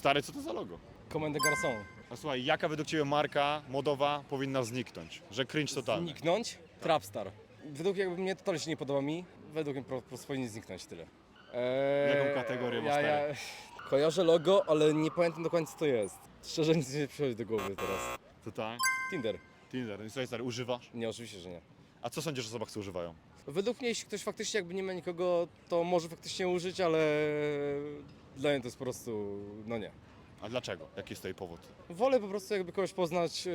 Stary, co to za logo? Komendę Garçon. A słuchaj, jaka według Ciebie marka modowa powinna zniknąć? Że cringe totalny. Zniknąć? Trapstar. Według jakby mnie totalnie się nie podoba mi, według mnie po prostu powinien zniknąć tyle. Eee, Jaką kategorię masz ja, Kojarzę logo, ale nie pamiętam do końca co to jest. Szczerze nic nie przychodzi do głowy teraz. To tak? Tinder. Tinder. No i słuchaj, stary, używasz? Nie, oczywiście, że nie. A co sądzisz o osobach, co używają? Według mnie, jeśli ktoś faktycznie jakby nie ma nikogo, to może faktycznie użyć, ale dla mnie to jest po prostu, no nie. A dlaczego? Jaki jest tutaj powód? Wolę po prostu jakby kogoś poznać yy,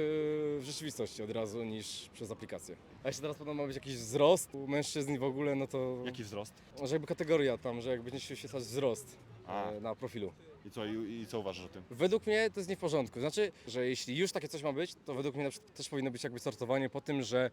w rzeczywistości od razu niż przez aplikację. A jeśli teraz podobno ma być jakiś wzrost u mężczyzn i w ogóle, no to... Jaki wzrost? Że jakby kategoria tam, że jakby nie się wyświetlać wzrost A. e, na profilu. I co, i, i co uważasz o tym? Według mnie to jest nie w porządku. Znaczy, że jeśli już takie coś ma być, to według mnie na przykład też powinno być jakby sortowanie po tym, że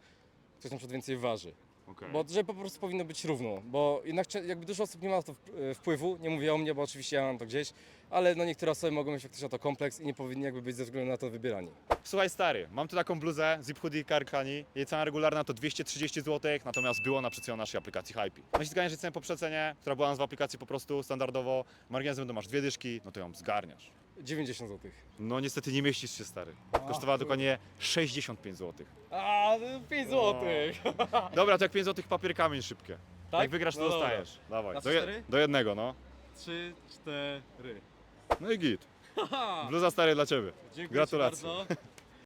ktoś na przykład więcej waży. Okej. Bo że po prostu powinno być równo, bo jednak cze- jakby dużo osób nie ma na to e, wpływu, nie mówię o mnie, bo oczywiście ja mam to gdzieś, ale no niektóre osoby mogą mieć faktycznie o to kompleks i nie powinni jakby być ze względu na to wybierani. Słuchaj stary, mam tu taką bluzę Zip Hoodie Karkani. Jej cena regularna to 230 zł, natomiast było na przecenie naszej aplikacji Hype. No jeśli zganiesz cenę po przecenie, która była nazwa aplikacji po prostu standardowo, marginesem to masz dwie dyszki, no to ją zgarniasz. 90 zł. No niestety nie mieścisz się stary. Kosztowała dokładnie 65 zł. A, 5 zł. Dobra, to jak 5 zł papier kamień szybkie. Tak? Jak wygrasz, to No dobra. dostajesz. Dawaj. Na Do, cztery? do jednego, no. 3, 4. No i git. Bluza stary dla ciebie. Dziękuję Gratulacje. Bardzo.